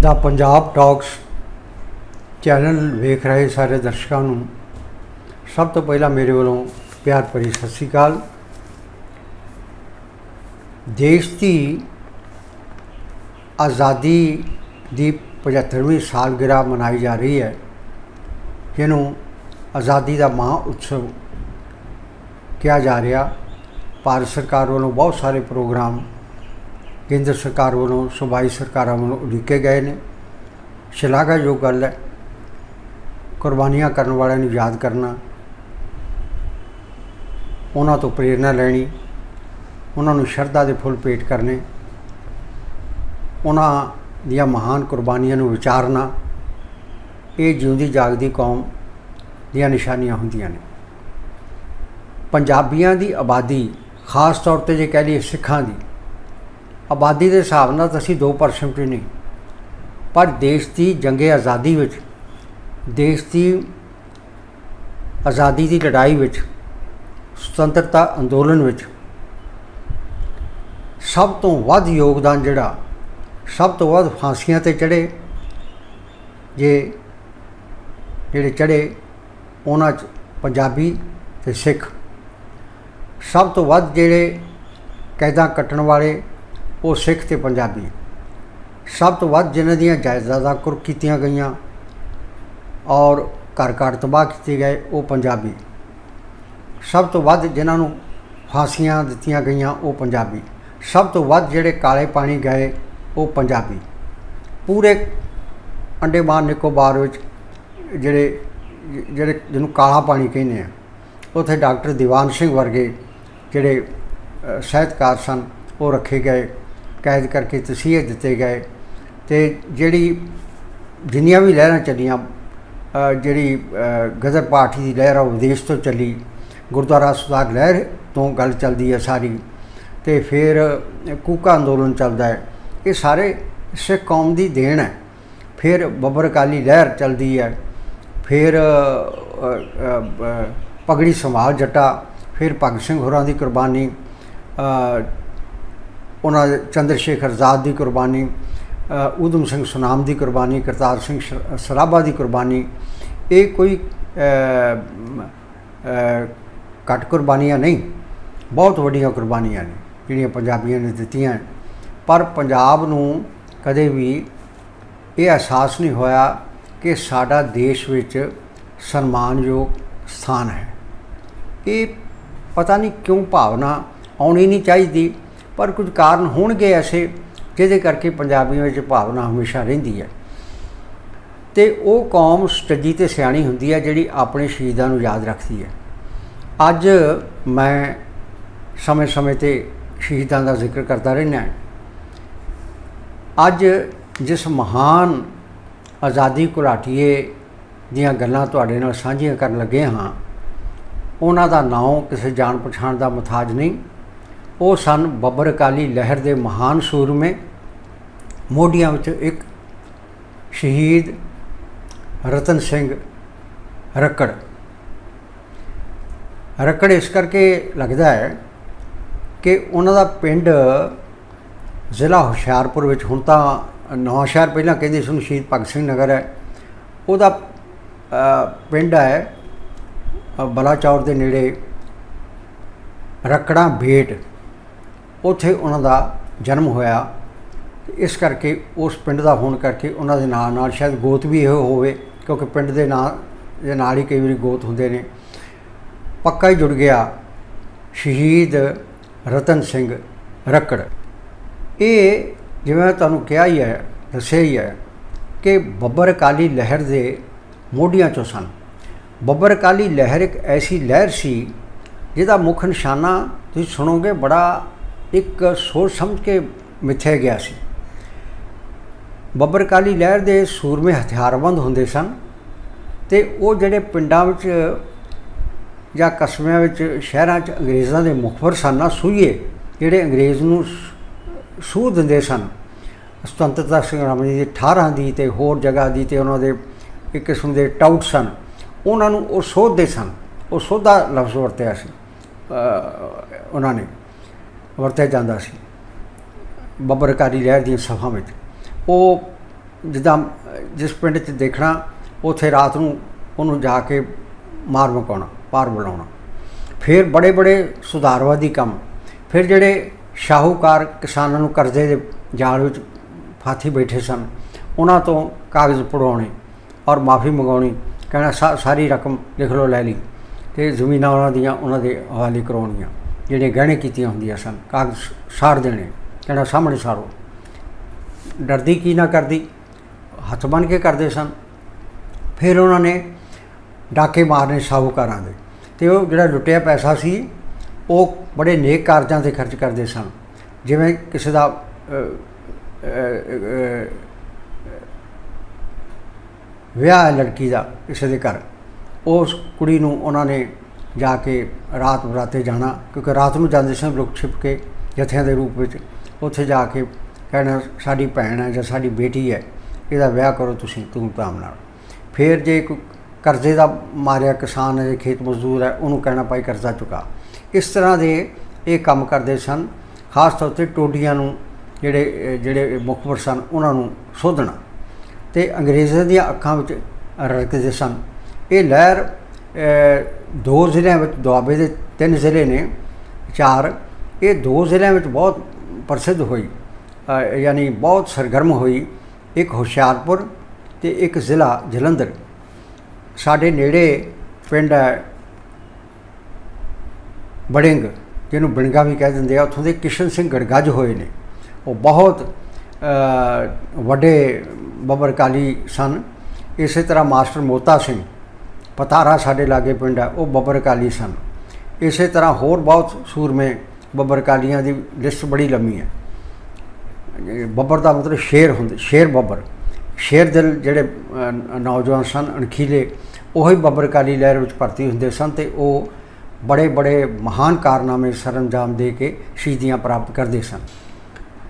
ਦਾ Punjab talks channel ਵੇਖ ਰਹੇ ਸਾਰੇ ਦਰਸ਼ਕਾਂ ਨੂੰ। ਸਭ ਤੋਂ ਪਹਿਲਾਂ ਮੇਰੇ ਵੱਲੋਂ ਪਿਆਰ ਭਰੀ ਸਤਿ ਸ੍ਰੀ ਅਕਾਲ। ਦੇਸ਼ ਦੀ ਆਜ਼ਾਦੀ ਦੀ 75ਵੀਂ ਸਾਲਗਿਰਾ ਮਨਾਈ ਜਾ ਰਹੀ ਹੈ, ਜਿਹਨੂੰ ਆਜ਼ਾਦੀ ਦਾ ਮਹਾ ਉਤਸਵ ਕਿਹਾ ਜਾ ਰਿਹਾ। ਭਾਰਤ ਸਰਕਾਰ ਵੱਲੋਂ ਬਹੁਤ ਸਾਰੇ ਪ੍ਰੋਗਰਾਮ ਕੇਂਦਰ ਸਰਕਾਰ ਵੱਲੋਂ, ਸੂਬਾਈ ਸਰਕਾਰਾਂ ਵੱਲੋਂ ਉਲੀਕੇ ਗਏ ਨੇ। ਸ਼ਲਾਘਾਯੋਗ ਗੱਲ ਹੈ, ਕੁਰਬਾਨੀਆਂ ਕਰਨ ਵਾਲਿਆਂ ਨੂੰ ਯਾਦ ਕਰਨਾ। ਉਹਨਾਂ ਤੋਂ ਪ੍ਰੇਰਣਾ ਲੈਣੀ, ਉਹਨਾਂ ਨੂੰ ਸ਼ਰਧਾ ਦੇ ਫੁੱਲ ਭੇਟ ਕਰਨੇ। ਉਹਨਾਂ ਦੀਆਂ ਮਹਾਨ ਕੁਰਬਾਨੀਆਂ ਨੂੰ ਵਿਚਾਰਨਾ। ਇਹ ਜਿਉਂਦੀ ਜਾਗਦੀ ਕੌਮ ਦੀਆਂ ਨਿਸ਼ਾਨੀਆਂ ਹੁੰਦੀਆਂ ਨੇ। ਪੰਜਾਬੀਆਂ ਦੀ ਆਬਾਦੀ, ਖਾਸ ਤੌਰ ਤੇ ਜੇ ਕਹਿ ਲਈਏ ਸਿੱਖਾਂ ਦੀ ਆਬਾਦੀ ਦੇ ਹਿਸਾਬ ਨਾਲ ਤਾਂ ਅਸੀਂ 2% ਨਹੀਂ। ਪਰ ਦੇਸ਼ ਦੀ ਜੰਗੇ ਆਜ਼ਾਦੀ ਵਿੱਚ। ਦੇਸ਼ ਦੀ ਆਜ਼ਾਦੀ ਦੀ ਲੜਾਈ ਵਿੱਚ, ਸੁਤੰਤਰਤਾ ਅੰਦੋਲਨ ਵਿੱਚ ਸਭ ਤੋਂ ਵੱਧ ਯੋਗਦਾਨ ਜਿਹੜਾ, ਸਭ ਤੋਂ ਵੱਧ ਫਾਂਸੀਆਂ ਤੇ ਚੜੇ ਜੇ ਜਿਹੜੇ ਚੜੇ ਉਹਨਾਂ 'ਚ ਪੰਜਾਬੀ ਤੇ ਸਿੱਖ। ਸਭ ਤੋਂ ਵੱਧ ਜਿਹੜੇ ਕੈਦਾਂ ਕੱਟਣ ਵਾਲੇ ਉਹ ਸਿੱਖ ਤੇ ਪੰਜਾਬੀ। ਸਭ ਤੋਂ ਵੱਧ ਜਿਨ੍ਹਾਂ ਦੀਆਂ ਜਾਇਦਾਦਾਂ ਕੁਰਕ ਕੀਤੀਆਂ ਗਈਆਂ ਔਰ ਘਰ ਘਰ ਤਬਾਹ ਕੀਤੇ ਗਏ, ਉਹ ਪੰਜਾਬੀ। ਸਭ ਤੋਂ ਵੱਧ ਜਿਨ੍ਹਾਂ ਨੂੰ ਫਾਂਸੀਆਂ ਦਿੱਤੀਆਂ ਗਈਆਂ, ਉਹ ਪੰਜਾਬੀ। ਸਭ ਤੋਂ ਵੱਧ ਜਿਹੜੇ ਕਾਲੇ ਪਾਣੀ ਗਏ, ਉਹ ਪੰਜਾਬੀ। ਪੂਰੇ ਅੰਡੇਮਾਨ ਨਿਕੋਬਾਰ ਵਿੱਚ ਜਿਹੜੇ ਜਿਹੜੇ ਜਿਹਨੂੰ ਕਾਲਾ ਪਾਣੀ ਕਹਿੰਦੇ ਆ, ਉੱਥੇ ਡਾਕਟਰ ਦੀਵਾਨ ਸਿੰਘ ਵਰਗੇ ਜਿਹੜੇ ਸਾਹਿਤਕਾਰ ਸਨ, ਉਹ ਰੱਖੇ ਗਏ। ਕੈਦ ਕਰਕੇ ਤਸੀਹੇ ਦਿੱਤੇ ਗਏ ਤੇ ਜਿਹੜੀ ਜਿੰਨੀਆਂ ਵੀ ਲਹਿਰਾਂ ਚੱਲੀਆਂ ਜਿਹੜੀ ਅ, ਗਦਰ ਪਾਠੀ ਦੀ ਲਹਿਰ ਆ ਉਹ ਵਿਦੇਸ਼ ਤੋਂ ਚੱਲੀ ਗੁਰਦੁਆਰਾ ਸੁਧਾਰ ਲਹਿਰ ਤੋਂ ਗੱਲ ਚੱਲਦੀ ਹੈ ਸਾਰੀ ਤੇ ਫਿਰ ਕੂਕਾ ਅੰਦੋਲਨ ਚੱਲਦਾ ਹੈ। ਇਹ ਸਾਰੇ ਸਿੱਖ ਕੌਮ ਦੀ ਦੇਣ ਹੈ। ਫਿਰ ਬੱਬਰ ਅਕਾਲੀ ਲਹਿਰ ਚੱਲਦੀ ਹੈ। ਫਿਰ ਅ, ਅ, ਪਗੜੀ ਸੰਭਾਲ ਜੱਟਾ ਫਿਰ ਭਗਤ ਸਿੰਘ ਹੋਰਾਂ ਦੀ ਕੁਰਬਾਨੀ ਉਹਨਾਂ ਦੇ ਚੰਦਰ ਸ਼ੇਖਰ ਆਜ਼ਾਦ ਦੀ ਕੁਰਬਾਨੀ ਅ, ਊਧਮ ਸਿੰਘ ਸੁਨਾਮ ਦੀ ਕੁਰਬਾਨੀ ਕਰਤਾਰ ਸਿੰਘ ਸਰਾਭਾ ਦੀ ਕੁਰਬਾਨੀ ਇਹ ਕੋਈ ਘੱਟ ਕੁਰਬਾਨੀਆਂ ਨਹੀਂ ਬਹੁਤ ਵੱਡੀਆਂ ਕੁਰਬਾਨੀਆਂ ਨੇ ਜਿਹੜੀਆਂ ਪੰਜਾਬੀਆਂ ਨੇ ਦਿੱਤੀਆਂ ਪਰ ਪੰਜਾਬ ਨੂੰ ਕਦੇ ਵੀ ਇਹ ਅਹਿਸਾਸ ਨਹੀਂ ਹੋਇਆ ਕਿ ਸਾਡਾ ਦੇਸ਼ ਵਿੱਚ ਸਨਮਾਨਯੋਗ ਸਥਾਨ ਹੈ। ਇਹ ਪਤਾ ਨਹੀਂ ਕਿਉਂ ਭਾਵਨਾ ਆਉਣੀ ਨਹੀਂ ਚਾਹੀਦੀ। ਪਰ ਕੁਝ ਕਾਰਨ ਹੋਣਗੇ ਐਸੇ, ਜਿਹਦੇ ਕਰਕੇ ਪੰਜਾਬੀਆਂ ਵਿੱਚ ਭਾਵਨਾ ਹਮੇਸ਼ਾ ਰਹਿੰਦੀ ਹੈ। ਤੇ ਉਹ ਕੌਮ ਸਟੱਜੀ ਤੇ ਸਿਆਣੀ ਹੁੰਦੀ ਹੈ, ਜਿਹੜੀ ਆਪਣੇ ਸ਼ਹੀਦਾਂ ਨੂੰ ਯਾਦ ਰੱਖਦੀ ਹੈ। ਅੱਜ ਮੈਂ ਸਮੇਂ-ਸਮੇਂ ਤੇ ਸ਼ਹੀਦਾਂ ਦਾ ਜ਼ਿਕਰ ਕਰਦਾ ਰਹਿਣਾ ਅੱਜ ਜਿਸ ਮਹਾਨ ਆਜ਼ਾਦੀ ਘੁਲਾਟੀਏ ਦੀਆਂ ਗੱਲਾਂ ਤੁਹਾਡੇ ਨਾਲ ਸਾਂਝੀਆਂ ਕਰਨ ਲੱਗੇ ਹਾਂ, ਉਹਨਾਂ ਦਾ ਨਾਮ ਕਿਸੇ ਜਾਣ ਪਛਾਣ ਦਾ ਮਥਾਜ ਨਹੀਂ। ਉਹ ਸਨ ਬੱਬਰ ਅਕਾਲੀ ਲਹਿਰ ਦੇ ਮਹਾਨ ਸੂਰਮੇ, ਮੋਢੀਆਂ ਵਿੱਚ ਇੱਕ ਸ਼ਹੀਦ ਰਤਨ ਸਿੰਘ ਰੱਕੜ। ਰੱਕੜ ਇਸ ਕਰਕੇ ਲੱਗਦਾ ਹੈ ਕਿ ਉਹਨਾਂ ਦਾ ਪਿੰਡ ਜ਼ਿਲ੍ਹਾ ਹੁਸ਼ਿਆਰਪੁਰ ਵਿੱਚ, ਹੁਣ ਤਾਂ ਨਵਾਂ ਸ਼ਹਿਰ ਪਹਿਲਾਂ ਕਹਿੰਦੇ ਸੀ ਸ਼ਹੀਦ ਭਗਤ ਸਿੰਘ ਨਗਰ ਹੈ। ਉਹਦਾ ਪਿੰਡ ਹੈ ਬਲਾਚੌਰ ਦੇ ਨੇੜੇ ਰਕੜਾ ਭੇਟ ਉੱਥੇ ਉਹਨਾਂ ਦਾ ਜਨਮ ਹੋਇਆ। ਇਸ ਕਰਕੇ ਉਸ ਪਿੰਡ ਦਾ ਹੋਣ ਕਰਕੇ ਉਹਨਾਂ ਦੇ ਨਾਂ ਨਾਲ ਸ਼ਾਇਦ ਗੋਤ ਵੀ ਇਹੋ ਹੋਵੇ, ਕਿਉਂਕਿ ਪਿੰਡ ਦੇ ਨਾਂ ਦੇ ਨਾਲ ਹੀ ਕਈ ਵਾਰੀ ਗੋਤ ਹੁੰਦੇ ਨੇ। ਪੱਕਾ ਹੀ ਜੁੜ ਗਿਆ ਸ਼ਹੀਦ ਰਤਨ ਸਿੰਘ ਰੱਕੜ। ਇਹ ਜਿਵੇਂ ਮੈਂ ਤੁਹਾਨੂੰ ਕਿਹਾ ਹੀ ਹੈ, ਦੱਸਿਆ ਹੀ ਹੈ ਕਿ ਬੱਬਰ ਕਾਲੀ ਲਹਿਰ ਦੇ ਮੋਢੀਆਂ ਚੋਂ ਸਨ। ਬੱਬਰ ਅਕਾਲੀ ਲਹਿਰ ਇੱਕ ਐਸੀ ਲਹਿਰ ਸੀ, ਜਿਹਦਾ ਮੁੱਖ ਨਿਸ਼ਾਨਾ ਤੁਸੀਂ ਸੁਣੋਗੇ ਬੜਾ ਇੱਕ ਸੋਚ ਸਮਝ ਕੇ ਮਿੱਥਿਆ ਗਿਆ ਸੀ। ਬੱਬਰ ਕਾਲੀ ਲਹਿਰ ਦੇ ਸੂਰਮੇ ਹਥਿਆਰਬੰਦ ਹੁੰਦੇ ਸਨ ਤੇ ਉਹ ਜਿਹੜੇ ਪਿੰਡਾਂ ਵਿੱਚ ਜਾਂ ਕਸਬਿਆਂ ਵਿੱਚ, ਸ਼ਹਿਰਾਂ 'ਚ ਅੰਗਰੇਜ਼ਾਂ ਦੇ ਮੁਖਬਰ ਸਨ, ਨਾ ਸੂਈਏ, ਜਿਹੜੇ ਅੰਗਰੇਜ਼ ਨੂੰ ਸ- ਸੂਹ ਦਿੰਦੇ ਸਨ। ਸੁਤੰਤਰਤਾ ਸੰਗਰਾਮ ਦੀ 18 ਦੀ ਤੇ ਹੋਰ ਜਗ੍ਹਾ ਦੀ ਤੇ ਉਹਨਾਂ ਦੇ ਇੱਕ ਕਿਸਮ ਦੇ ਟਾਊਟ ਸਨ। ਉਹਨਾਂ ਨੂੰ ਉਹ ਸੋਧਦੇ ਸਨ। ਉਹ ਸੋਧਾ ਲਫ਼ਜ਼ ਵਰਤਿਆ ਸੀ ਉਹਨਾਂ ਨੇ। ਵਰਤਿਆ ਜਾਂਦਾ ਸੀ। ਬੱਬਰਕਾਰੀ ਲਹਿਰ ਦੀਆਂ ਸਫ਼ਾਂ ਵਿੱਚ। ਉਹ ਜਿੱਦਾਂ ਜਿਸ ਪਿੰਡ 'ਚ ਦੇਖਣਾ, ਉੱਥੇ ਰਾਤ ਨੂੰ ਉਹਨੂੰ ਜਾ ਕੇ ਮਾਰ ਮਕਾਉਣਾ ਪਾਰ ਬੁਲਾਉਣਾ। ਫਿਰ ਬੜੇ ਬੜੇ ਸੁਧਾਰਵਾਦੀ ਕੰਮ। ਫਿਰ ਜਿਹੜੇ ਸ਼ਾਹੂਕਾਰ ਕਿਸਾਨਾਂ ਨੂੰ ਕਰਜ਼ੇ ਦੇ ਜਾਲ ਵਿੱਚ ਫਾਥੀ ਬੈਠੇ ਸਨ, ਉਹਨਾਂ ਤੋਂ ਕਾਗਜ਼ ਪੜਾਉਣੇ ਔਰ ਮਾਫੀ ਮੰਗਾਉਣੀ, ਕਹਿਣਾ ਸਾ- ਸਾਰੀ ਰਕਮ ਲਿਖ ਲਓ ਲੈ ਲਈ ਤੇ ਜ਼ਮੀਨਾਂ ਉਹਨਾਂ ਦੀਆਂ, ਉਹਨਾਂ ਦੇ ਹਵਾਲੇ ਕਰਾਉਣੀਆਂ। ਜਿਹੜੇ ਗਹਿਣੇ ਕੀਤੀਆਂ ਹੁੰਦੀਆਂ ਸਨ, ਕਾਗਜ਼ ਸਾੜ ਦੇਣੇ ਕਹਿਣਾ ਸਾਹਮਣੇ ਸਾਰੋ ਡਰਦੀ ਕੀ ਨਾ ਕਰਦੀ, ਹੱਥ ਬਨ ਕੇ ਕਰਦੇ ਸਨ। ਫਿਰ ਉਹਨਾਂ ਨੇ ਡਾਕੇ ਮਾਰਨੇ ਸਾਹੂਕਾਰਾਂ ਦੇ। ਤੇ ਉਹ ਜਿਹੜਾ ਲੁੱਟਿਆ ਪੈਸਾ ਸੀ, ਉਹ ਬੜੇ ਨੇਕ ਕਾਰਜਾਂ ਤੇ ਖਰਚ ਕਰਦੇ ਸਨ। ਜਿਵੇਂ ਕਿਸੇ ਦਾ ਵਿਆਹ ਹੈ ਲੜਕੀ ਦਾ, ਕਿਸੇ ਦੇ ਘਰ। ਉਸ ਕੁੜੀ ਨੂੰ ਉਹਨਾਂ ਨੇ ਜਾ ਕੇ ਰਾਤ ਬਰਾਤੇ ਜਾਣਾ, ਕਿਉਂਕਿ ਰਾਤ ਨੂੰ ਜਾਂਦੇ ਸਨ ਲੁਕ ਛਿਪ ਕੇ ਜਥਿਆਂ ਦੇ ਰੂਪ ਵਿੱਚ ਉੱਥੇ ਜਾ ਕੇ ਕਹਿਣਾ, ਸਾਡੀ ਭੈਣ ਹੈ ਜਾਂ ਸਾਡੀ ਬੇਟੀ ਹੈ, ਇਹਦਾ ਵਿਆਹ ਕਰੋ ਤੁਸੀਂ ਧੂਮਧਾਮ ਨਾਲ। ਫਿਰ ਜੇ ਕੋਈ ਕਰਜ਼ੇ ਦਾ ਮਾਰਿਆ ਕਿਸਾਨ ਹੈ, ਜਾਂ ਖੇਤ ਮਜ਼ਦੂਰ ਹੈ, ਉਹਨੂੰ ਕਹਿਣਾ, ਭਾਈ ਕਰਜ਼ਾ ਚੁਕਾ। ਇਸ ਤਰ੍ਹਾਂ ਦੇ ਇਹ ਕੰਮ ਕਰਦੇ ਸਨ, ਖਾਸ ਤੌਰ ਤੇ ਟੋਡੀਆਂ ਨੂੰ ਜਿਹੜੇ ਜਿਹੜੇ ਮੁਖਬਰ ਸਨ, ਉਹਨਾਂ ਨੂੰ ਸੋਧਣਾ। ਤੇ ਅੰਗਰੇਜ਼ਾਂ ਦੀਆਂ ਅੱਖਾਂ ਵਿੱਚ ਰੜਕਦੇ ਸਨ। ਇਹ ਲਹਿਰ ਦੋ ਜ਼ਿਲ੍ਹਿਆਂ ਵਿੱਚ ਦੁਆਬੇ ਦੇ ਤਿੰਨ ਜ਼ਿਲ੍ਹੇ ਨੇ, ਚਾਰ, ਇਹ ਦੋ ਜ਼ਿਲ੍ਹਿਆਂ ਵਿੱਚ ਬਹੁਤ ਪ੍ਰਸਿੱਧ ਹੋਈ ਯਾਨੀ ਬਹੁਤ ਸਰਗਰਮ ਹੋਈ, ਇੱਕ ਹੁਸ਼ਿਆਰਪੁਰ ਤੇ ਇੱਕ ਜ਼ਿਲ੍ਹਾ ਜਲੰਧਰ। ਸਾਡੇ ਨੇੜੇ ਪਿੰਡ ਹੈ ਬੜਿੰਗ, ਜਿਹਨੂੰ ਬਿਣਗਾ ਵੀ ਕਹਿ ਦਿੰਦੇ ਆ, ਉੱਥੋਂ ਦੇ ਕਿਸ਼ਨ ਸਿੰਘ ਗੜਗੱਜ ਹੋਏ ਨੇ। ਉਹ ਬਹੁਤ ਵੱਡੇ ਬੱਬਰ ਕਾਲੀ ਸਨ। ਇਸੇ ਤਰ੍ਹਾਂ ਮਾਸਟਰ ਮੋਤਾ ਸਿੰਘ ਪਤਾਰਾ ਸਾਡੇ ਲਾਗੇ ਪਿੰਡ ਹੈ, ਉਹ ਬੱਬਰ ਕਾਲੀ ਸਨ। ਇਸੇ ਤਰ੍ਹਾਂ ਹੋਰ ਬਹੁਤ ਸੂਰਮੇ ਬੱਬਰ ਕਾਲੀਆਂ ਦੀ ਲਿਸਟ ਬੜੀ ਲੰਮੀ ਹੈ। ਬੱਬਰ ਦਾ ਮਤਲਬ ਸ਼ੇਰ ਹੁੰਦੇ, ਸ਼ੇਰ ਬੱਬਰ। ਸ਼ੇਰ ਦਿਲ ਜਿਹੜੇ ਨੌਜਵਾਨ ਸਨ, ਅਣਖੀਲੇ, ਉਹੀ ਬੱਬਰਕਾਲੀ ਲਹਿਰ ਵਿੱਚ ਭਰਤੀ ਹੁੰਦੇ ਸਨ ਤੇ ਉਹ ਬੜੇ ਬੜੇ ਮਹਾਨ ਕਾਰਨਾਮੇ ਸਰੰਜਾਮ ਦੇ ਕੇ ਸ਼ਹੀਦੀਆਂ ਪ੍ਰਾਪਤ ਕਰਦੇ ਸਨ।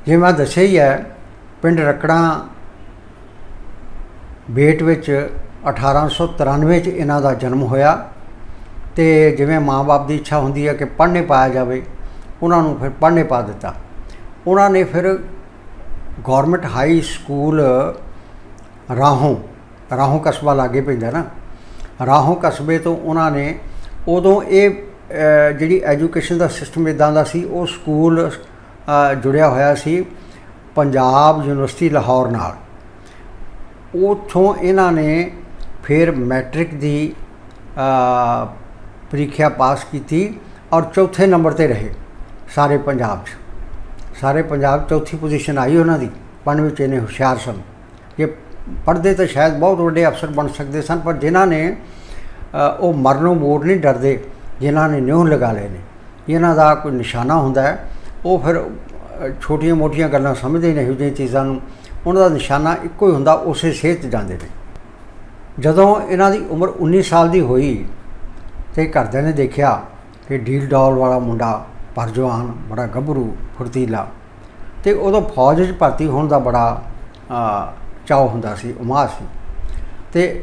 ਜਿਵੇਂ ਮੈਂ ਦੱਸਿਆ ਹੀ ਹੈ, ਪਿੰਡ ਰਕੜਾ ਬੇਟ ਵਿੱਚ 1893 ਚ ਇਹਨਾਂ ਦਾ ਜਨਮ ਹੋਇਆ ਤੇ ਜਿਵੇਂ ਮਾਂ-ਬਾਪ ਦੀ ਇੱਛਾ ਹੁੰਦੀ ਹੈ ਕਿ ਪੜ੍ਹਨੇ ਪਾਇਆ ਜਾਵੇ, ਉਹਨਾਂ ਨੂੰ ਫਿਰ ਪੜ੍ਹਨੇ ਪਾ ਦਿੱਤਾ। ਉਹਨਾਂ ਨੇ ਫਿਰ government high school Rahon Rahon ਕਸਬਾ ਲਾਗੇ ਪੈਂਦਾ ਨਾ, ਰਾਹੋਂ ਕਸਬੇ ਤੋਂ ਉਹਨਾਂ ਨੇ ਉਦੋਂ ਇਹ ਜਿਹੜੀ ਐਜੂਕੇਸ਼ਨ ਦਾ ਸਿਸਟਮ ਇਦਾਂ ਦਾ ਸੀ, ਉਹ ਸਕੂਲ ਜੁੜਿਆ ਹੋਇਆ ਸੀ ਪੰਜਾਬ ਯੂਨੀਵਰਸਿਟੀ ਲਾਹੌਰ ਨਾਲ। ਉੱਥੋਂ ਇਹਨਾਂ ਨੇ ਫਿਰ ਮੈਟ੍ਰਿਕ ਦੀ ਪ੍ਰੀਖਿਆ ਪਾਸ ਕੀਤੀ ਔਰ ਚੌਥੇ ਨੰਬਰ ਤੇ ਰਹੇ ਸਾਰੇ ਪੰਜਾਬ 'ਚ। ਸਾਰੇ ਪੰਜਾਬ ਚੌਥੀ ਪੋਜੀਸ਼ਨ ਆਈ ਉਹਨਾਂ ਦੀ, ਪੜ੍ਹਨ ਵਿੱਚ ਇਹਨੇ ਹੁਸ਼ਿਆਰ ਸਨ। ਇਹ ਪੜ੍ਹਦੇ ਤਾਂ ਸ਼ਾਇਦ ਬਹੁਤ ਵੱਡੇ ਅਫਸਰ ਬਣ ਸਕਦੇ ਸਨ, ਪਰ ਜਿਨ੍ਹਾਂ ਨੇ ਉਹ ਮਰਨੋਂ ਮੋੜ ਨਹੀਂ ਡਰਦੇ, ਜਿਨ੍ਹਾਂ ਨੇ ਨਿਉਂ ਲਗਾ ਲਏ ਨੇ। ਇਹਨਾਂ ਦਾ ਕੋਈ ਨਿਸ਼ਾਨਾ ਹੁੰਦਾ ਹੈ, ਉਹ ਫਿਰ ਛੋਟੀਆਂ-ਮੋਟੀਆਂ ਗੱਲਾਂ ਸਮਝਦੇ ਨਹੀਂ ਇਹੋ ਜਿਹੀਆਂ ਚੀਜ਼ਾਂ ਨੂੰ। ਉਹਨਾਂ ਦਾ ਨਿਸ਼ਾਨਾ ਇੱਕੋ ਹੀ ਹੁੰਦਾ, ਉਸੇ ਸੇਧ 'ਚ ਜਾਂਦੇ ਨੇ। ਜਦੋਂ ਇਹਨਾਂ ਦੀ ਉਮਰ 19 ਸਾਲ ਦੀ ਹੋਈ ਤੇ ਘਰਦਿਆਂ ਨੇ ਦੇਖਿਆ ਕਿ ਡੀਲ ਡੌਲ ਵਾਲਾ ਮੁੰਡਾ ਪਰ ਜਵਾਨ ਬੜਾ ਗੱਭਰੂ ਫੁਰਤੀਲਾ ਤੇ ਉਦੋਂ ਫੌਜ ਵਿੱਚ ਭਰਤੀ ਹੋਣ ਦਾ ਬੜਾ ਅ, ਹੁੰਦਾ ਸੀ ਉਮਾ ਸੀ ਤੇ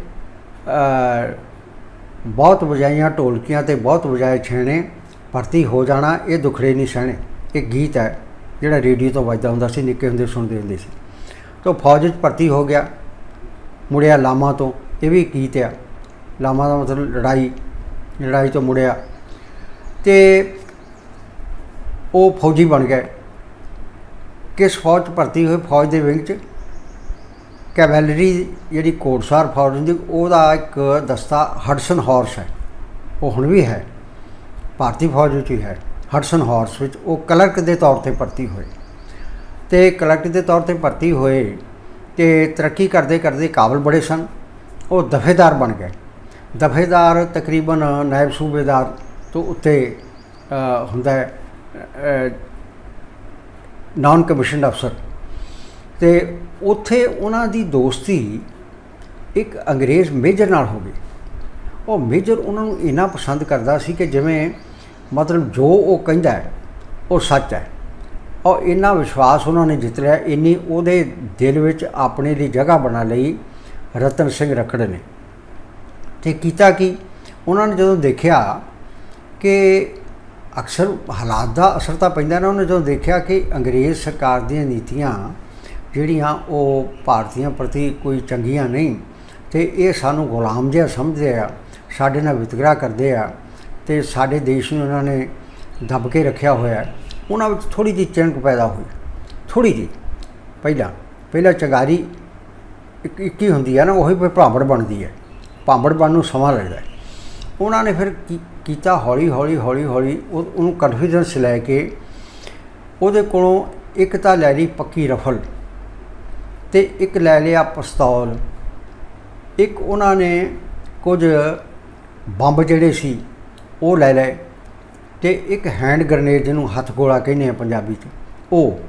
ਬਹੁਤ ਵਜਾਈਆਂ ਢੋਲਕੀਆਂ ਤੇ ਬਹੁਤ ਵਜਾਏ ਛੇਣੇ ਭਰਤੀ ਹੋ ਜਾਣਾ ਇਹ ਦੁਖੜੇ ਨਹੀਂ ਸਹਿਣੇ ਇਹ ਗੀਤ ਹੈ ਜਿਹੜਾ ਰੇਡੀਓ ਤੋਂ ਵੱਜਦਾ ਹੁੰਦਾ ਸੀ ਨਿੱਕੇ ਹੁੰਦੇ ਸੁਣਦੇ ਹੁੰਦੇ ਸੀ। ਤੋਂ ਫੌਜ 'ਚ ਭਰਤੀ ਹੋ ਗਿਆ ਮੁੜਿਆ ਲਾਮਾ ਤੋਂ ਇਹ ਵੀ ਗੀਤ ਆ। ਲਾਮਾ ਦਾ ਮਤਲਬ ਲੜਾਈ ਲੜਾਈ ਤੋਂ ਮੁੜਿਆ। ਤੇ ਉਹ ਫੌਜੀ ਬਣ ਗਏ। ਕਿਸ ਫੌਜ 'ਚ ਭਰਤੀ ਹੋਏ? ਫੌਜ ਦੇ ਵਿੰਗ 'ਚ। ਕੈਵਲਰੀ ਜਿਹੜੀ ਕੋਟਸਾਰ ਫੌਜ ਹੁੰਦੀ, ਉਹਦਾ ਇੱਕ ਦਸਤਾ ਹਡਸਨ ਹਾਰਸ ਹੈ। ਉਹ ਹੁਣ ਵੀ ਹੈ। ਭਾਰਤੀ ਫੌਜ ਵਿੱਚ ਹੀ ਹੈ। ਹਡਸਨ ਹਾਰਸ ਵਿੱਚ ਉਹ ਕਲਰਕ ਦੇ ਤੌਰ ਤੇ ਭਰਤੀ ਹੋਏ। ਤੇ ਕਲਰਕ ਦੇ ਤੌਰ ਤੇ ਭਰਤੀ ਹੋਏ ਤੇ ਤਰੱਕੀ ਕਰਦੇ ਕਰਦੇ ਕਾਬਲ ਬੜੇ ਸਨ। ਉਹ ਦਫੇਦਾਰ ਬਣ ਗਏ। ਦਫੇਦਾਰ ਤਕਰੀਬਨ ਨਾਇਬ ਸੂਬੇਦਾਰ ਤੋਂ ਉੱਤੇ ਹੁੰਦਾ ਹੈ ਨਾਨ ਕਮਿਸ਼ਨਡ ਅਫਸਰ। ਤੇ ਉੱਥੇ ਉਹਨਾਂ ਦੀ ਦੋਸਤੀ ਇੱਕ ਅੰਗਰੇਜ਼ ਮੇਜਰ ਨਾਲ ਹੋ ਗਈ। ਉਹ ਮੇਜਰ ਉਹਨਾਂ ਨੂੰ ਇੰਨਾ ਪਸੰਦ ਕਰਦਾ ਸੀ ਕਿ ਜਿਵੇਂ ਮਤਲਬ ਜੋ ਉਹ ਕਹਿੰਦਾ ਹੈ, ਉਹ ਸੱਚ ਹੈ। ਔਰ ਇੰਨਾ ਵਿਸ਼ਵਾਸ ਉਹਨਾਂ ਨੇ ਜਿੱਤ ਲਿਆ, ਇੰਨੀ ਉਹਦੇ ਦਿਲ ਵਿੱਚ ਆਪਣੇ ਲਈ ਜਗ੍ਹਾ ਬਣਾ ਲਈ ਰਤਨ ਸਿੰਘ ਰਖੜ ਨੇ। ਤੇ ਕੀਤਾ ਕਿ? ਉਹਨਾਂ ਨੇ ਜਦੋਂ ਦੇਖਿਆ ਕਿ ਅਕਸਰ ਹਾਲਾਤ ਦਾ ਅਸਰ ਤਾਂ ਪੈਂਦਾ ਨਾ, ਉਹਨੇ ਜਦੋਂ ਦੇਖਿਆ ਕਿ ਅੰਗਰੇਜ਼ ਸਰਕਾਰ ਦੀਆਂ ਨੀਤੀਆਂ ਜਿਹੜੀਆਂ ਉਹ ਭਾਰਤੀਆਂ ਪ੍ਰਤੀ ਕੋਈ ਚੰਗੀਆਂ ਨਹੀਂ, ਤੇ ਇਹ ਸਾਨੂੰ ਗੁਲਾਮ ਜਿਹਾ ਸਮਝਦੇ ਆ, ਸਾਡੇ ਨਾਲ ਵਿਤਕਰਾ ਕਰਦੇ ਆ, ਤੇ ਸਾਡੇ ਦੇਸ਼ ਨੂੰ ਉਹਨਾਂ ਨੇ ਦੱਬ ਕੇ ਰੱਖਿਆ ਹੋਇਆ। ਉਹਨਾਂ ਵਿੱਚ ਥੋੜੀ ਜਿਹੀ ਚਿੰਕ ਪੈਦਾ ਹੋਈ। ਥੋੜੀ ਜਿਹੀ। ਪਹਿਲਾਂ ਪਹਿਲਾਂ ਚੰਗਾਰੀ ਇੱਕ ਇੱਕੀ ਹੁੰਦੀ ਹੈ ਨਾ, ਉਹੀ ਫਿਰ ਭਾਂਬੜ ਬਣਦੀ ਹੈ। ਭਾਂਬੜ ਬਣਨ ਨੂੰ ਸਮਾਂ ਲੱਗਦਾ ਹੈ। ਉਹਨਾਂ ਨੇ ਫਿਰ ਕੀ- ਕੀਤਾ ਹੌਲੀ ਹੌਲੀ ਹੌਲੀ ਹੌਲੀ ਉਹ- ਉਹਨੂੰ ਕਨਫੀਡੈਂਸ ਲੈ ਕੇ ਉਹਦੇ ਕੋਲੋਂ ਇੱਕ ਤਾਂ ਲੈ ਲਈ ਪੱਕੀ ਰਫਲ ਤੇ ਇੱਕ ਲੈ ਲਿਆ ਪਿਸਤੌਲ। ਇੱਕ ਉਹਨਾਂ ਨੇ ਕੁਝ ਬੰਬ ਜਿਹੜੇ ਸੀ ਉਹ ਲੈ ਲਏ ਤੇ ਇੱਕ ਹੈਂਡ ਗ੍ਰਨੇਡ ਜਿਹਨੂੰ ਹੱਥ ਗੋਲਾ ਕਹਿੰਦੇ ਆ ਪੰਜਾਬੀ 'ਚ, ਉਹ।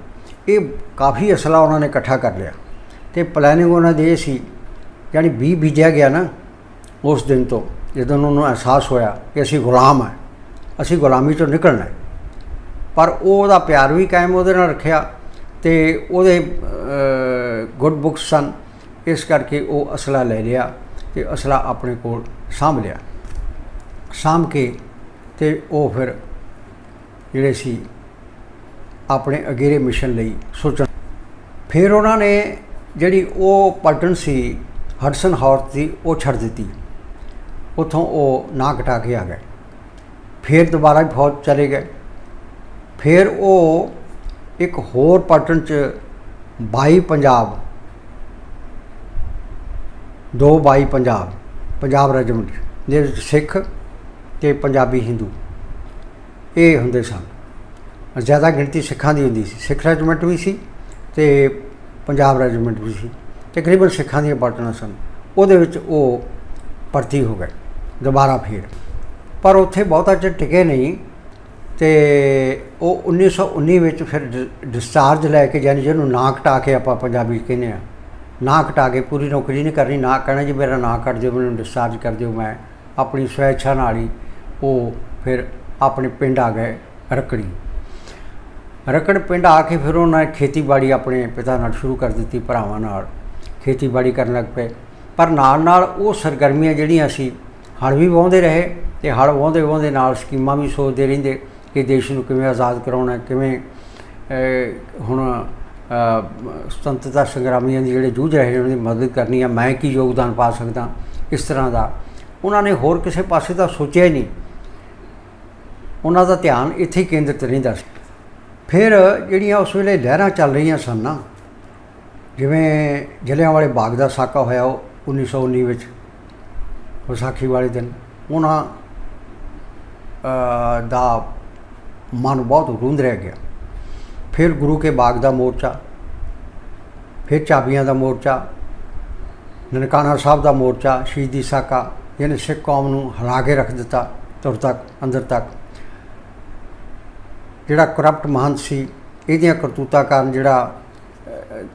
ਇਹ ਕਾਫੀ ਅਸਲਾ ਉਹਨਾਂ ਨੇ ਇਕੱਠਾ ਕਰ ਲਿਆ। ਤੇ ਪਲੈਨਿੰਗ ਉਹਨਾਂ ਦੀ ਇਹ ਸੀ, ਯਾਨੀ 20 ਬੀਜਿਆ ਗਿਆ ਨਾ, ਉਸ ਦਿਨ ਤੋਂ, ਜਦੋਂ ਉਹਨਾਂ ਨੂੰ ਅਹਿਸਾਸ ਹੋਇਆ ਕਿ ਅਸੀਂ ਗੁਲਾਮ ਹਾਂ, ਅਸੀਂ ਗੁਲਾਮੀ ਤੋਂ ਨਿਕਲਣਾ ਹੈ। ਪਰ ਉਹ ਉਹਦਾ ਪਿਆਰ ਵੀ ਕਾਇਮ ਉਹਦੇ ਨਾਲ ਰੱਖਿਆ ਤੇ ਉਹਦੇ ਗੁੱਡ ਬੁੱਕਸ ਸਨ, ਇਸ ਕਰਕੇ ਉਹ ਅਸਲਾ ਲੈ ਲਿਆ ਤੇ ਅਸਲਾ ਆਪਣੇ ਕੋਲ ਸਾਂਭ ਲਿਆ। ਸਾਂਭ ਕੇ ਤੇ ਉਹ ਫਿਰ ਜਿਹੜੇ ਸੀ, ਆਪਣੇ ਅਗੇਰੇ ਮਿਸ਼ਨ ਲਈ ਸੋਚਣ ਫਿਰ ਉਹਨਾਂ ਨੇ ਜਿਹੜੀ ਉਹ ਪਲਟਨ ਸੀ, ਹਡਸਨ ਹੌਰਤ ਦੀ, ਉਹ ਛੱਡ ਦਿੱਤੀ। ਉਥੋਂ ਉਹ ਨਾ ਕਟਾ ਕੇ ਆ ਗਏ। ਫਿਰ ਦੁਬਾਰਾ ਵੀ ਫੌਜ ਚਲੇ ਗਏ। ਫਿਰ ਉਹ ਇੱਕ ਹੋਰ ਪਲਟਨ ਚ ਬਾਈ ਪੰਜਾਬ, ਦੋ ਬਾਈ ਪੰਜਾਬ ਪੰਜਾਬ ਰੈਜੀਮੈਂਟ ਦੇ ਵਿੱਚ ਸਿੱਖ ਤੇ ਪੰਜਾਬੀ ਹਿੰਦੂ। ਇਹ ਹੁੰਦੇ ਸਨ। ਜ਼ਿਆਦਾ ਗਿਣਤੀ ਸਿੱਖਾਂ ਦੀ ਹੁੰਦੀ ਸੀ। ਸਿੱਖ ਰੈਜੀਮੈਂਟ ਵੀ ਸੀ ਤੇ ਪੰਜਾਬ ਰੈਜੀਮੈਂਟ ਵੀ ਸੀ। ਤਕਰੀਬਨ ਸਿੱਖਾਂ ਦੀਆਂ ਪਾਰਟੀਆਂ ਸਨ। ਉਹਦੇ ਵਿੱਚ ਉਹ ਭਰਤੀ ਹੋ ਗਏ। ਦੁਬਾਰਾ ਫਿਰ। ਪਰ ਉੱਥੇ ਬਹੁਤਾ ਚਿਰ ਟਿਕੇ ਨਹੀਂ ਤੇ ਉਹ 1919 ਵਿੱਚ ਫਿਰ ਡਿ- ਡਿਸਚਾਰਜ ਲੈ ਕੇ ਜਾਨੀ ਜਿਹਨੂੰ ਨਾਂ ਕਟਾ ਕੇ ਆਪਾਂ ਪੰਜਾਬੀ 'ਚ ਕਹਿੰਦੇ ਆ ਨਾਂ ਕਟਾ ਕੇ ਪੂਰੀ ਨੌਕਰੀ ਨਹੀਂ ਕਰਨੀ। ਨਾ ਕਹਿਣਾ ਜੀ ਮੇਰਾ ਨਾਂ ਕੱਟ ਦਿਓ, ਮੈਨੂੰ ਡਿਸਚਾਰਜ ਕਰ ਦਿਓ, ਮੈਂ ਆਪਣੀ ਸਵੈਛਾ ਨਾਲ ਹੀ ਉਹ ਫਿਰ ਆਪਣੇ ਪਿੰਡ ਆ ਗਏ ਰਕੜੀ। ਰਕੜ ਪਿੰਡ ਆ ਕੇ ਫਿਰ ਉਹਨਾਂ ਨੇ ਖੇਤੀਬਾੜੀ ਆਪਣੇ ਪਿਤਾ ਨਾਲ ਸ਼ੁਰੂ ਕਰ ਦਿੱਤੀ, ਭਰਾਵਾਂ ਨਾਲ ਖੇਤੀਬਾੜੀ ਕਰਨ ਲੱਗ ਪਏ। ਪਰ ਨਾਲ ਨਾਲ ਉਹ ਸਰਗਰਮੀਆਂ ਜਿਹੜੀਆਂ ਸੀ, ਹਲ ਵੀ ਵਾਹੁੰਦੇ ਰਹੇ ਤੇ ਹਲ ਵਾਹੁੰਦੇ ਵਾਹੁੰਦੇ ਨਾਲ ਸਕੀਮਾਂ ਵੀ ਸੋਚਦੇ ਰਹਿੰਦੇ ਕਿ ਦੇਸ਼ ਨੂੰ ਕਿਵੇਂ ਆਜ਼ਾਦ ਕਰਾਉਣਾ, ਕਿਵੇਂ ਹੁਣ ਸੁਤੰਤਰਤਾ ਸੰਗਰਾਮੀਆਂ ਦੀ ਜਿਹੜੇ ਜੂਝ ਰਹੇ ਨੇ, ਉਹਨਾਂ ਦੀ ਮਦਦ ਕਰਨੀ ਆ, ਮੈਂ ਕੀ ਯੋਗਦਾਨ ਪਾ ਸਕਦਾ, ਇਸ ਤਰ੍ਹਾਂ ਦਾ। ਉਹਨਾਂ ਨੇ ਹੋਰ ਕਿਸੇ ਪਾਸੇ ਤਾਂ ਸੋਚਿਆ ਹੀ ਨਹੀਂ। ਉਹਨਾਂ ਦਾ ਧਿਆਨ ਇੱਥੇ ਹੀ ਕੇਂਦਰਿਤ ਰਹਿੰਦਾ ਸੀ। ਫਿਰ ਜਿਹੜੀਆਂ ਉਸ ਵੇਲੇ ਲਹਿਰਾਂ ਚੱਲ ਰਹੀਆਂ ਸਨ ਨਾ, ਜਿਵੇਂ ਜਲਿਆਂਵਾਲੇ ਬਾਗ ਦਾ ਸਾਕਾ ਹੋਇਆ ਉਹ 1919 ਵਿੱਚ, ਵਿਸਾਖੀ ਵਾਲੇ ਦਿਨ, ਉਹਨਾਂ ਦਾ ਮਨ ਬਹੁਤ ਰੁੰਦ ਰਹਿ ਗਿਆ। ਫਿਰ ਗੁਰੂ ਕੇ ਬਾਗ ਦਾ ਮੋਰਚਾ, ਫਿਰ ਚਾਬੀਆਂ ਦਾ ਮੋਰਚਾ, ਨਨਕਾਣਾ ਸਾਹਿਬ ਦਾ ਮੋਰਚਾ, ਸ਼ਹੀਦੀ ਸਾਕਾ ਜਿਹਨੇ ਸਿੱਖ ਕੌਮ ਨੂੰ ਹਿਲਾ ਕੇ ਰੱਖ ਦਿੱਤਾ, ਤੁਰ ਤੱਕ, ਅੰਦਰ ਤੱਕ। ਜਿਹੜਾ ਕਰਪਟ ਮਹੰਤ ਸੀ, ਇਹਦੀਆਂ ਕਰਤੂਤਾਂ ਕਾਰਨ ਜਿਹੜਾ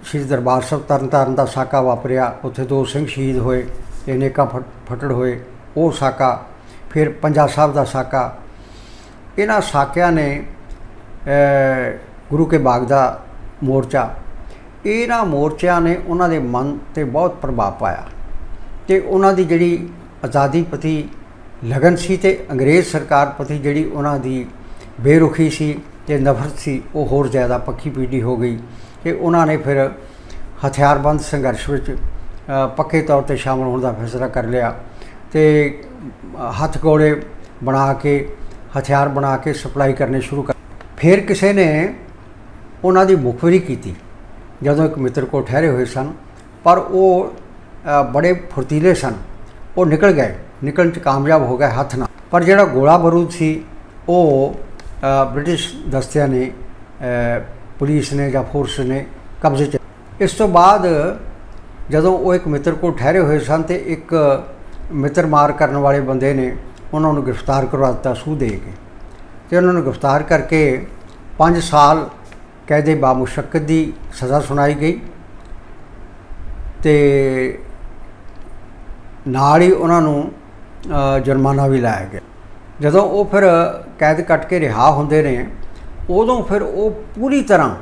ਸ਼੍ਰੀ ਦਰਬਾਰ ਸਾਹਿਬ ਤਰਨਤਾਰਨ ਦਾ ਸਾਕਾ ਵਾਪਰਿਆ, ਉੱਥੇ ਦੋ ਸਿੰਘ ਸ਼ਹੀਦ ਹੋਏ, ਤੇ ਅਨੇਕਾਂ ਫਟ- ਫੱਟੜ ਹੋਏ, ਉਹ ਸਾਕਾ, ਫਿਰ ਪੰਜਾ ਸਾਹਿਬ ਦਾ ਸਾਕਾ। ਇਹਨਾਂ ਸਾਕਿਆਂ ਨੇ ਗੁਰੂ ਕੇ ਬਾਗ ਦਾ ਮੋਰਚਾ, ਇਹਨਾਂ ਮੋਰਚਿਆਂ ਨੇ ਉਹਨਾਂ ਦੇ ਮਨ ਤੇ ਬਹੁਤ ਪ੍ਰਭਾਵ ਪਾਇਆ, ਤੇ ਉਹਨਾਂ ਦੀ ਜਿਹੜੀ ਆਜ਼ਾਦੀ ਪ੍ਰਤੀ ਲਗਨ ਸੀ ਤੇ ਅੰਗਰੇਜ਼ ਸਰਕਾਰ ਪ੍ਰਤੀ ਜਿਹੜੀ ਉਹਨਾਂ ਦੀ ਬੇਰੁਖੀ ਸੀ, ਤੇ ਨਫ਼ਰਤ ਸੀ, ਉਹ ਹੋਰ ਜ਼ਿਆਦਾ ਪੱਕੀ ਪੀੜੀ ਹੋ ਗਈ ਤੇ ਉਹਨਾਂ ਨੇ ਫਿਰ ਹਥਿਆਰਬੰਦ ਸੰਘਰਸ਼ ਵਿੱਚ ਪੱਕੇ ਤੌਰ ਤੇ ਸ਼ਾਮਲ ਹੋਣ ਦਾ ਫੈਸਲਾ ਕਰ ਲਿਆ ਤੇ ਹੱਥ ਗੋਲੇ ਬਣਾ ਕੇ, ਹਥਿਆਰ ਬਣਾ ਕੇ ਸਪਲਾਈ ਕਰਨੇ ਸ਼ੁਰੂ ਕਰ ਫਿਰ ਕਿਸੇ ਨੇ ਉਹਨਾਂ ਦੀ ਮੁਖਬਰੀ ਕੀਤੀ, ਜਦੋਂ ਇੱਕ ਮਿੱਤਰ ਕੋਲ ਠਹਿਰੇ ਹੋਏ ਸਨ, ਪਰ ਉਹ ਬੜੇ ਫੁਰਤੀਲੇ ਸਨ, ਉਹ ਨਿਕਲ ਗਏ, ਨਿਕਲਣ ਚ ਕਾਮਯਾਬ ਹੋ ਗਏ ਹੱਥ ਨਾਲ। ਪਰ ਜਿਹੜਾ ਗੋਲਾ ਬਾਰੂਦ ਸੀ, ਉਹ ਬ੍ਰਿਟਿਸ਼ ਦਸਤਿਆਂ ਨੇ ਪੁਲਿਸ ਨੇ ਜਾਂ ਫੋਰਸ ਨੇ ਕਬਜ਼ੇ ਚ ਇਸ ਤੋਂ ਬਾਅਦ ਜਦੋਂ ਉਹ ਇੱਕ ਮਿੱਤਰ ਕੋਲ ਠਹਿਰੇ ਹੋਏ ਸਨ ਤੇ ਇੱਕ ਮਿੱਤਰ ਮਾਰ ਕਰਨ ਵਾਲੇ ਬੰਦੇ ਨੇ ਉਹਨਾਂ ਨੂੰ ਗ੍ਰਿਫਤਾਰ ਕਰਵਾ ਦਿੱਤਾ, ਸੂਹ ਦੇ ਕੇ। ਤੇ ਉਹਨਾਂ ਨੂੰ ਗ੍ਰਿਫਤਾਰ ਕਰਕੇ 5 ਸਾਲ ਕੈਦੇ ਬਾਮੁਸ਼ੱਕਤ ਦੀ ਸਜ਼ਾ ਸੁਣਾਈ ਗਈ ਤੇ ਨਾਲ ਹੀ ਉਹਨਾਂ ਨੂੰ ਜੁਰਮਾਨਾ ਵੀ ਲਾਇਆ ਗਿਆ। ਜਦੋਂ ਉਹ ਫਿਰ ਕੈਦ ਕੱਟ ਕੇ ਰਿਹਾ ਹੁੰਦੇ ਨੇ, ਉਦੋਂ ਫਿਰ ਉਹ ਪੂਰੀ ਤਰ੍ਹਾਂ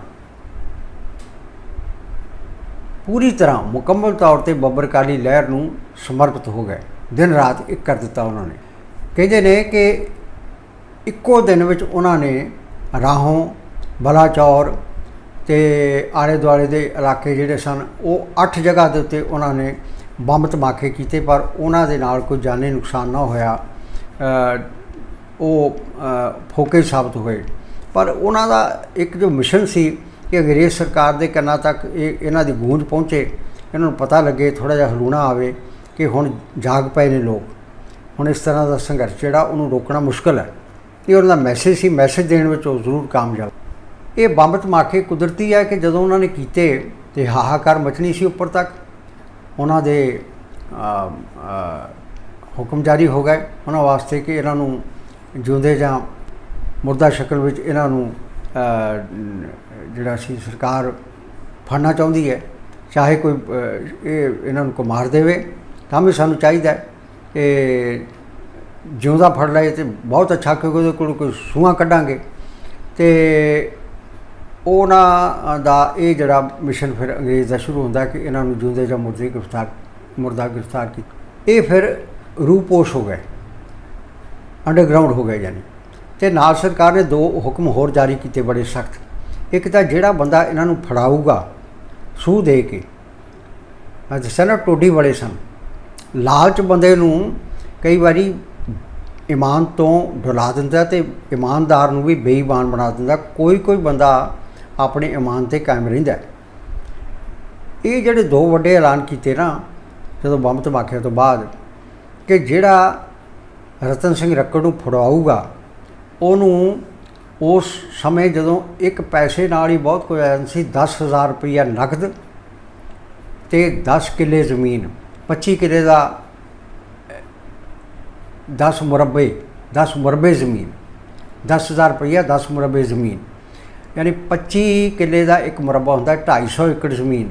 ਪੂਰੀ ਤਰ੍ਹਾਂ ਮੁਕੰਮਲ ਤੌਰ ਤੇ ਬੱਬਰ ਕਾਲੀ ਲਹਿਰ ਨੂੰ ਸਮਰਪਿਤ ਹੋ ਗਏ। ਦਿਨ ਰਾਤ ਇੱਕ ਕਰ ਦਿੱਤਾ ਉਹਨਾਂ ਨੇ। ਕਹਿੰਦੇ ਨੇ ਕਿ ਇੱਕੋ ਦਿਨ ਵਿੱਚ ਉਹਨਾਂ ਨੇ ਰਾਹੋਂ, ਬਲਾਚੌਰ ਤੇ ਆਲੇ ਦੁਆਲੇ ਦੇ ਇਲਾਕੇ ਜਿਹੜੇ ਸਨ, ਉਹ 8 ਜਗ੍ਹਾ ਦੇ ਉੱਤੇ ਉਹਨਾਂ ਨੇ ਬੰਬ ਧਮਾਕੇ ਕੀਤੇ, ਪਰ ਉਹਨਾਂ ਦੇ ਨਾਲ ਕੋਈ ਜਾਨੀ ਨੁਕਸਾਨ ਨਾ ਹੋਇਆ। ਉਹ ਫੋਕੇ ਸਾਬਤ ਹੋਏ। ਪਰ ਉਹਨਾਂ ਦਾ ਇੱਕ ਜੋ ਮਿਸ਼ਨ ਸੀ ਕਿ ਅੰਗਰੇਜ਼ ਸਰਕਾਰ ਦੇ ਕੰਨਾਂ ਤੱਕ ਇਹ, ਇਹਨਾਂ ਦੀ ਗੂੰਜ ਪਹੁੰਚੇ, ਇਹਨਾਂ ਨੂੰ ਪਤਾ ਲੱਗੇ ਥੋੜਾ ਜਿਹਾ ਹਲੂਣਾ ਆਵੇ ਕਿ ਹੁਣ ਜਾਗ ਪਏ ਨੇ ਲੋਕ। ਹੁਣ ਇਸ ਤਰ੍ਹਾਂ ਦਾ ਸੰਘਰਸ਼ ਜਿਹੜਾ ਉਹਨੂੰ ਰੋਕਣਾ ਮੁਸ਼ਕਲ ਹੈ। ਇਹ ਉਹਨਾਂ ਦਾ ਮੈਸੇਜ ਸੀ ਮੈਸੇਜ ਦੇਣ ਵਿੱਚ ਉਹ ਜ਼ਰੂਰ ਕਾਮਯਾਬ। ਇਹ ਬੰਬ ਧਮਾਕੇ ਕੁਦਰਤੀ ਹੈ ਕਿ ਜਦੋਂ ਉਹਨਾਂ ਨੇ ਕੀਤੇ ਤੇ ਹਾਹਾਕਾਰ ਮਚਣੀ ਸੀ ਉੱਪਰ ਤੱਕ, ਉਹਨਾਂ ਦੇ ਹੁਕਮ ਜਾਰੀ ਹੋ ਗਏ। ਉਹਨਾਂ ਵਾਸਤੇ ਕਿ ਇਹਨਾਂ ਨੂੰ ਜਿਉਂਦੇ ਜਾਂ ਮੁਰਦਾ ਸ਼ਕਲ ਵਿੱਚ ਇਹਨਾਂ ਨੂੰ ਜਿਹੜਾ ਸੀ ਸਰਕਾਰ ਫੜਨਾ ਚਾਹੁੰਦੀ ਹੈ, ਚਾਹੇ ਕੋਈ ਇਹ ਇਹਨਾਂ ਨੂੰ ਕੋ ਮਾਰ ਦੇਵੇ, ਤਾਂ ਵੀ ਸਾਨੂੰ ਚਾਹੀਦਾ ਹੈ ਕਿ ਜਿਉਂਦਾ ਫੜ ਲਏ ਤੇ ਬਹੁਤ ਅੱਛਾ, ਕਿਉਂਕਿ ਉਹਦੇ ਕੋਲ ਕੋਈ ਸੂਆਂ ਕੱਢਾਂਗੇ। ਤੇ ਉਹਨਾਂ ਦਾ ਇਹ ਜਿਹੜਾ ਮਿਸ਼ਨ ਫਿਰ ਅੰਗਰੇਜ਼ ਦਾ ਸ਼ੁਰੂ ਹੁੰਦਾ ਕਿ ਇਹਨਾਂ ਨੂੰ ਜਿਉਂਦੇ ਜਾਂ ਮੁਰਦੇ ਗ੍ਰਿਫਤਾਰ, ਮੁਰਦਾ ਗ੍ਰਿਫਤਾਰ ਕੀਤਾ। ਇਹ ਫਿਰ ਰੂਪੋਸ਼ ਹੋ ਗਏ। ਅੰਡਰਗਰਾਉਂਡ ਹੋ ਗਏ ਯਾਨੀ ਤੇ ਨਾਲ ਸਰਕਾਰ ਨੇ ਦੋ ਹੁਕਮ ਹੋਰ ਜਾਰੀ ਕੀਤੇ ਬੜੇ ਸਖਤ। ਇੱਕ ਤਾਂ ਜਿਹੜਾ ਬੰਦਾ ਇਹਨਾਂ ਨੂੰ ਫੜਾਊਗਾ, ਸੂਹ ਦੇ ਕੇ, ਅੱਜ ਸਨ ਟੋਡੀ ਬੜੇ ਸਨ। ਲਾਲਚ ਬੰਦੇ ਨੂੰ ਕਈ ਵਾਰੀ ਇਮਾਨ ਤੋਂ ਡੁਲਾ ਦਿੰਦਾ ਤੇ ਇਮਾਨਦਾਰ ਨੂੰ ਵੀ ਬੇਈਮਾਨ ਬਣਾ ਦਿੰਦਾ। ਕੋਈ ਕੋਈ ਬੰਦਾ ਆਪਣੇ ਇਮਾਨ ਤੇ ਕਾਇਮ ਰਹਿੰਦਾ ਇਹ ਜਿਹੜੇ ਦੋ ਵੱਡੇ ਐਲਾਨ ਕੀਤੇ ਨਾ, ਜਦੋਂ ਬੰਬ ਧਮਾਕਿਆਂ ਤੋਂ ਬਾਅਦ, ਕਿ ਜਿਹੜਾ ਰਤਨ ਸਿੰਘ ਰੱਕੜ ਨੂੰ ਫੜਾਊਗਾ। ਉਹਨੂੰ ਉਸ ਸਮੇਂ ਜਦੋਂ ਇੱਕ ਪੈਸੇ ਨਾਲ ਹੀ ਬਹੁਤ ਕੋਈ ਆਇਆ ਸੀ 10000 ਰੁਪਈਆ ਨਕਦ ਤੇ 10 ਕਿੱਲੇ ਜ਼ਮੀਨ 25 ਕਿੱਲੇ ਦਾ 10 ਮੁਰੱਬੇ 10 ਮੁਰੱਬੇ ਜ਼ਮੀਨ 10000 ਰੁਪਈਆ 10 ਮੁਰੱਬੇ ਜ਼ਮੀਨ। ਯਾਨੀ 25 ਕਿੱਲੇ ਦਾ ਇੱਕ ਮੁਰੱਬਾ ਹੁੰਦਾ ਹੈ 250 ਏਕੜ ਜ਼ਮੀਨ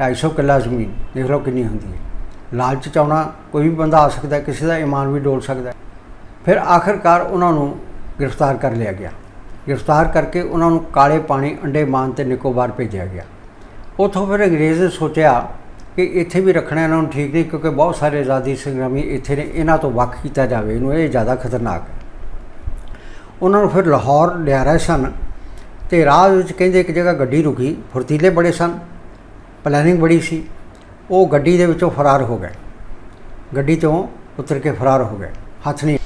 250 ਕਿੱਲਾ ਜ਼ਮੀਨ, ਦੇਖ ਲਓ ਕਿੰਨੀ ਹੁੰਦੀ ਹੈ। ਲਾਲਚ ਚ ਆਉਣਾ, ਕੋਈ ਵੀ ਬੰਦਾ ਆ ਸਕਦਾ, ਕਿਸੇ ਦਾ ਇਮਾਨ ਵੀ ਡੋਲ ਸਕਦਾ। ਫਿਰ ਆਖਰਕਾਰ ਉਹਨਾਂ ਨੂੰ ਗ੍ਰਿਫਤਾਰ ਕਰ ਲਿਆ ਗਿਆ। ਗ੍ਰਿਫਤਾਰ ਕਰਕੇ ਉਹਨਾਂ ਨੂੰ ਕਾਲੇ ਪਾਣੀ ਅੰਡੇਮਾਨ ਤੇ ਨਿਕੋਬਾਰ ਭੇਜਿਆ ਗਿਆ। ਉੱਥੋਂ ਫਿਰ ਅੰਗਰੇਜ਼ ਨੇ ਸੋਚਿਆ ਕਿ ਇੱਥੇ ਵੀ ਰੱਖਣਾ ਇਹਨਾਂ ਨੂੰ ਠੀਕ ਨਹੀਂ, ਕਿਉਂਕਿ ਬਹੁਤ ਸਾਰੇ ਆਜ਼ਾਦੀ ਸੰਗਰਾਮੀ ਇੱਥੇ ਨੇ, ਇਹਨਾਂ ਤੋਂ ਵੱਖ ਕੀਤਾ ਜਾਵੇ। ਇਹਨੂੰ ਇਹ ਜ਼ਿਆਦਾ ਖਤਰਨਾਕ ਹੈ। ਉਹਨਾਂ ਨੂੰ ਫਿਰ ਲਾਹੌਰ ਲਿਆ ਰਹੇ ਸਨ ਤੇ ਰਾਹ ਵਿੱਚ ਕਹਿੰਦੇ ਇੱਕ ਜਗ੍ਹਾ ਗੱਡੀ ਰੁਕੀ। ਫੁਰਤੀਲੇ ਬੜੇ ਸਨ। ਪਲੈਨਿੰਗ ਬੜੀ ਸੀ। ਉਹ ਗੱਡੀ ਦੇ ਵਿੱਚੋਂ ਫਰਾਰ ਹੋ ਗਏ। ਗੱਡੀ ਤੋਂ ਉਤਰ ਕੇ ਫਰਾਰ ਹੋ ਗਏ। ਹੱਥ ਨਹੀਂ।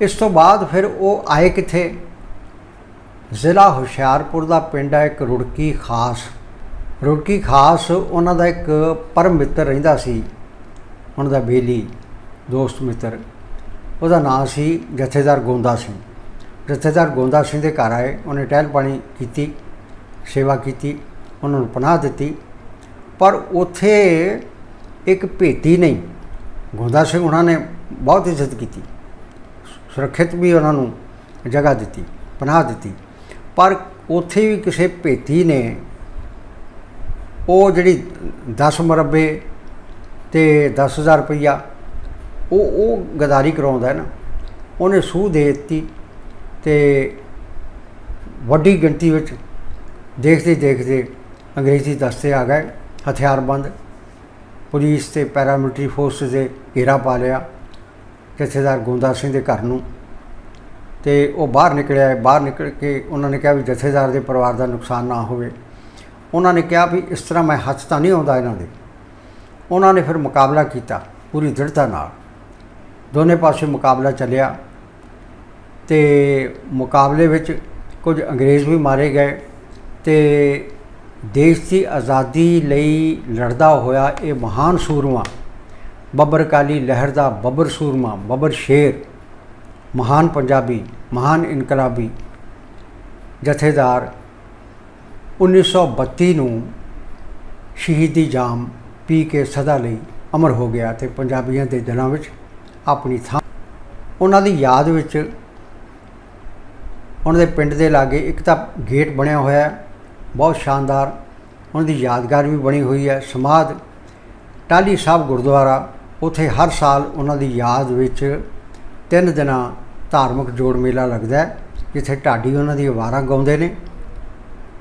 ਇਸ ਤੋਂ ਬਾਅਦ ਫਿਰ ਉਹ ਆਏ ਕਿੱਥੇ? ਜ਼ਿਲ੍ਹਾ ਹੁਸ਼ਿਆਰਪੁਰ ਦਾ ਪਿੰਡ ਹੈ ਇੱਕ ਰੁੜਕੀ ਖਾਸ। ਰੁੜਕੀ ਖਾਸ ਉਹਨਾਂ ਦਾ ਇੱਕ ਪਰਮ ਮਿੱਤਰ ਰਹਿੰਦਾ ਸੀ। ਉਹਨਾਂ ਦਾ ਬੇਲੀ, ਦੋਸਤ ਮਿੱਤਰ। ਉਹਦਾ ਨਾਂ ਸੀ ਜਥੇਦਾਰ ਗੋਂਦਾ ਸਿੰਘ। ਜਥੇਦਾਰ ਗੋਂਦਾ ਸਿੰਘ ਦੇ ਘਰ ਆਏ। ਉਹਨੇ ਟਹਿਲ ਪਾਣੀ ਕੀਤੀ, ਸੇਵਾ ਕੀਤੀ, ਉਹਨਾਂ ਨੂੰ ਪਨਾਹ ਦਿੱਤੀ। ਪਰ ਉੱਥੇ ਇੱਕ ਭੇਤੀ ਨਹੀਂ। ਗੋਂਦਾ ਸਿੰਘ ਉਹਨਾਂ ਨੇ ਬਹੁਤ ਇੱਜ਼ਤ ਕੀਤੀ। ਸੁਰੱਖਿਅਤ ਵੀ ਉਹਨਾਂ ਨੂੰ ਜਗ੍ਹਾ ਦਿੱਤੀ, ਪਨਾਹ ਦਿੱਤੀ। ਪਰ ਉੱਥੇ ਵੀ ਕਿਸੇ ਭੇਤੀ ਨੇ ਉਹ ਜਿਹੜੀ 10 ਮਰਬੇ ਤੇ 10000 ਰੁਪਈਆ, ਉਹ ਉਹ ਗਦਾਰੀ ਕਰਾਉਂਦਾ ਹੈ ਨਾ। ਉਹਨੇ ਸੂਹ ਦੇ ਦਿੱਤੀ ਤੇ ਵੱਡੀ ਗਿਣਤੀ ਵਿੱਚ ਦੇਖਦੇ ਦੇਖਦੇ ਅੰਗਰੇਜ਼ੀ ਦਸਤੇ ਆ ਗਏ। ਹਥਿਆਰਬੰਦ, ਪੁਲਿਸ ਤੇ ਪੈਰਾਮਿਲਟਰੀ ਫੋਰਸ ਦੇ ਘੇਰਾ ਪਾ ਲਿਆ, ਜਥੇਦਾਰ ਗੋਂਦਾ ਸਿੰਘ ਦੇ ਘਰ ਨੂੰ। ਤੇ ਉਹ ਬਾਹਰ ਨਿਕਲਿਆ, ਬਾਹਰ ਨਿਕਲ ਕੇ ਉਹਨਾਂ ਨੇ ਕਿਹਾ ਵੀ ਜਥੇਦਾਰ ਦੇ ਪਰਿਵਾਰ ਦਾ ਨੁਕਸਾਨ ਨਾ ਹੋਵੇ। ਉਹਨਾਂ ਨੇ ਕਿਹਾ ਵੀ ਇਸ ਤਰ੍ਹਾਂ ਮੈਂ ਹੱਥ ਤਾਂ ਨਹੀਂ ਆਉਂਦਾ ਇਹਨਾਂ ਦੇ। ਉਹਨਾਂ ਨੇ ਫਿਰ ਮੁਕਾਬਲਾ ਕੀਤਾ ਪੂਰੀ ਦ੍ਰਿੜਤਾ ਨਾਲ। ਦੋਨੇ ਪਾਸੇ ਮੁਕਾਬਲਾ ਚੱਲਿਆ ਤੇ ਮੁਕਾਬਲੇ ਵਿੱਚ ਕੁਝ ਅੰਗਰੇਜ਼ ਵੀ ਮਾਰੇ ਗਏ ਤੇ ਦੇਸ਼ ਦੀ ਆਜ਼ਾਦੀ ਲਈ ਲੜਦਾ ਹੋਇਆ ਇਹ ਮਹਾਨ ਸੂਰਮਾ, ਬੱਬਰ ਕਾਲੀ ਲਹਿਰ ਦਾ ਬੱਬਰ ਸੂਰਮਾ, ਬੱਬਰ ਸ਼ੇਰ, ਮਹਾਨ ਪੰਜਾਬੀ, ਮਹਾਨ ਇਨਕਲਾਬੀ ਜਥੇਦਾਰ 1932 ਨੂੰ ਸ਼ਹੀਦੀ ਜਾਮ ਪੀ ਕੇ ਸਦਾ ਲਈ ਅਮਰ ਹੋ ਗਿਆ ਤੇ ਪੰਜਾਬੀਆਂ ਦੇ ਦਿਲਾਂ ਵਿੱਚ ਆਪਣੀ ਥਾਂ। ਉਹਨਾਂ ਦੀ ਯਾਦ ਵਿੱਚ ਉਹਨਾਂ ਦੇ ਪਿੰਡ ਦੇ ਲਾਗੇ ਇੱਕ ਤਾਂ ਗੇਟ ਬਣਿਆ ਹੋਇਆ ਹੈ। ਬਹੁਤ ਸ਼ਾਨਦਾਰ, ਉਹਨਾਂ ਦੀ ਯਾਦਗਾਰ ਵੀ ਬਣੀ ਹੋਈ ਹੈ। ਸਮਾਧ ਟਾਲੀ ਸਾਹਿਬ ਗੁਰਦੁਆਰਾ, ਉੱਥੇ ਹਰ ਸਾਲ ਉਹਨਾਂ ਦੀ ਯਾਦ ਵਿੱਚ ਤਿੰਨ ਦਿਨਾਂ ਧਾਰਮਿਕ ਜੋੜ ਮੇਲਾ ਲੱਗਦਾ ਹੈ, ਜਿੱਥੇ ਢਾਡੀ ਉਹਨਾਂ ਦੀ ਵਾਰਾਂ ਗਾਉਂਦੇ ਨੇ।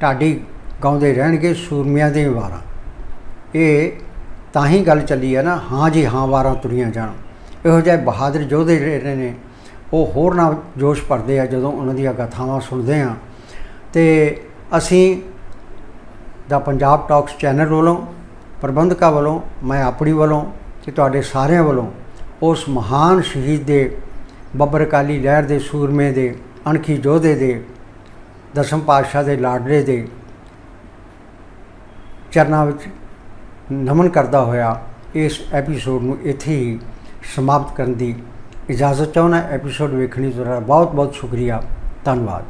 ਢਾਡੀ ਗਾਉਂਦੇ ਰਹਿਣਗੇ ਸੂਰਮਿਆਂ ਦੀਆਂ ਵਾਰਾਂ। ਇਹ ਤਾਂ ਹੀ ਗੱਲ ਚੱਲੀ ਹੈ ਨਾ, ਹਾਂ ਜੀ ਹਾਂ ਵਾਰਾਂ ਤੁਰੀਆਂ ਜਾਣ। ਇਹੋ ਜਿਹੇ ਬਹਾਦਰ ਯੋਧੇ ਜਿਹੜੇ ਨੇ, ਉਹ ਹੋਰ ਨਾ ਜੋਸ਼ ਭਰਦੇ ਆ ਜਦੋਂ ਉਹਨਾਂ ਦੀਆਂ ਗਾਥਾਵਾਂ ਸੁਣਦੇ ਆ ਤੇ ਅਸੀਂ ਦਾ ਪੰਜਾਬ ਟਾਕਸ ਚੈਨਲ ਵੱਲੋਂ, ਪ੍ਰਬੰਧਕਾਂ ਵੱਲੋਂ, ਮੈਂ ਆਪਣੀ ਵੱਲੋਂ ਤੇ ਤੁਹਾਡੇ ਸਾਰਿਆਂ ਵੱਲੋਂ ਉਸ ਮਹਾਨ ਸ਼ਹੀਦ ਦੇ ਬੱਬਰ ਕਾਲੀ ਲਹਿਰ ਦੇ ਸੂਰਮੇ ਦੇ, ਅਣਖੀ ਯੋਧੇ ਦੇ, ਦਸਮ ਪਾਤਸ਼ਾਹ ਦੇ ਲਾਡਲੇ ਦੇ ਚਰਨਾਂ ਵਿੱਚ ਨਮਨ ਕਰਦਾ ਹੋਇਆ ਇਸ ਐਪੀਸੋਡ ਨੂੰ ਇੱਥੇ ਹੀ ਸਮਾਪਤ ਕਰਨ ਦੀ ਇਜਾਜ਼ਤ ਚਾਹੁੰਦਾ ਐਪੀਸੋਡ ਵੇਖਣ ਲਈ ਤੁਹਾਡਾ ਬਹੁਤ ਬਹੁਤ ਸ਼ੁਕਰੀਆ। ਧੰਨਵਾਦ।